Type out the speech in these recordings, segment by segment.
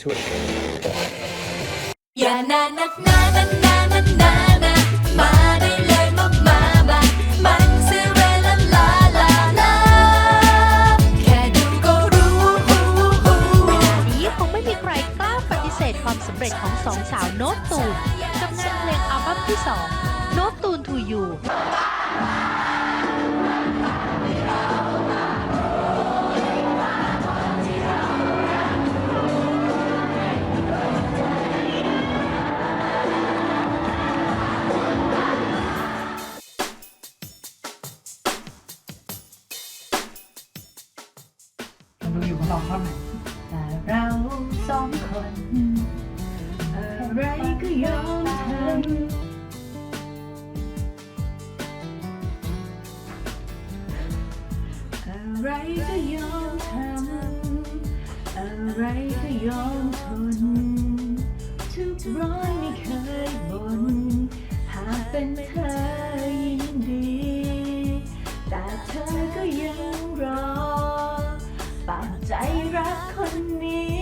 ช่วยอย่านานักนานานานานานามาได้เลยมามามามันสิเรลาลาลาลาแค่ดูก็รู้ฮู้ฮู้เวลานี้คงไม่มีใครกล้าปฏิเสธความสำเร็จของสองสาวโน้ตตูนกับงานเพลงอัลบั้มที่2โน้ตตูนทูยู ดูอยู่มาลองท่อนหน่อยแต่เราสองคนอะไรก็ยอมทำอะไรก็ยอมทำอะไรก็ยอมทนทุกร้อนไม่เคย ใจรักคนนี้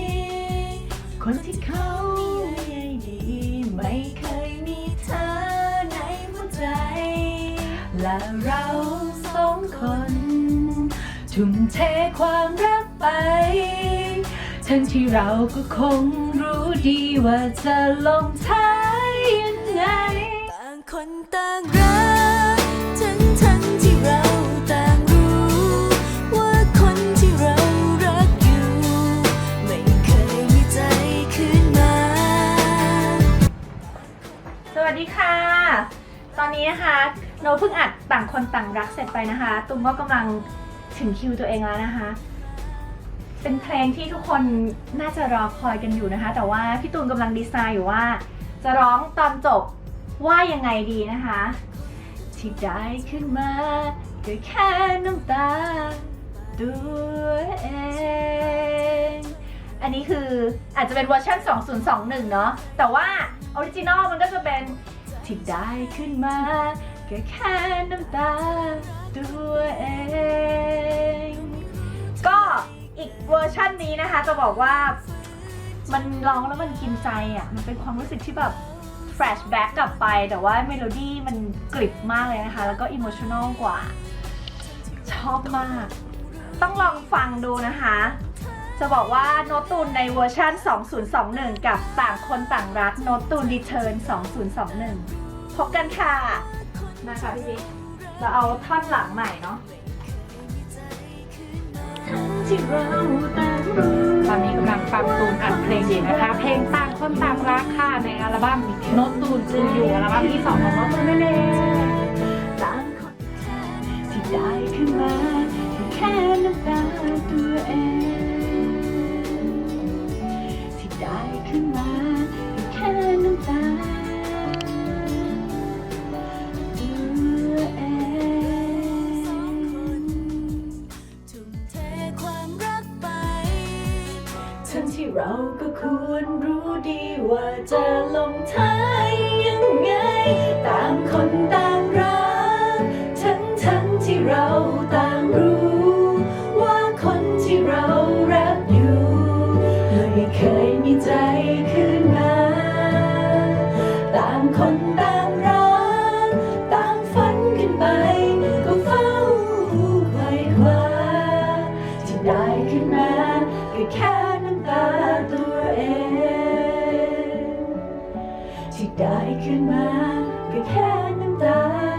คนที่เขาไม่ดี ไม่เคยมีเธอในหัวใจ และเราสองคน ทุ่มเทความรักไป ทั้งที่เราก็คงรู้ดีว่าจะลงท้ายยังไง ต่างคนต่าง นี้นะคะโนตเพิ่งอัดต่างคนต่างรักเสร็จไปนะคะ ตุ้มก็กำลังถึงคิวตัวเองแล้วนะคะ เป็นเพลงที่ทุกคนน่าจะรอคอยกันอยู่นะคะ แต่ว่าพี่ตูนกำลังดีไซน์อยู่ว่า จะร้องตอนจบว่ายังไงดีนะคะ ที่ได้ขึ้นมาก็แค่น้ำตาตัวเองอันนี้คืออาจจะเป็นเวอร์ชัน2021 เนาะแต่ว่าออริจินอลมันก็จะเป็น ที่ได้ขึ้นมาก็แค่น้ำตาตัวเอง ก็อีกเวอร์ชันนี้นะคะ จะบอกว่ามันร้องแล้วมันกินใจอะ มันเป็นความรู้สึกที่แบบแฟลชแบ็กกลับไป แต่ว่าเมโลดี้มันกริบมากเลยนะคะ แล้วก็อิโมชั่นอลกว่า ชอบมาก ต้องลองฟังดูนะคะ จะบอกว่าโนตตูนในเวอร์ชัน2021 กับต่างคนต่างรักโนตตูนรีเทิร์น2021 พบกันค่ะ มาค่ะพี่บิ๊กเราเอาท่อนหลังใหม่เนาะที่เราต่างรู้ตอนนี้กำลังฟังตูนอัดเพลงอยู่นะคะ เพลงต่างคนต่างรักค่ะในอัลบั้มโน้ตตูนคืออยู่อัลบั้มที่สองของโน้ตตูนนั่นเอง เราก็ควรรู้ดีว่าจะลงท้าง ขึ้นมาก็แค่น้ำตา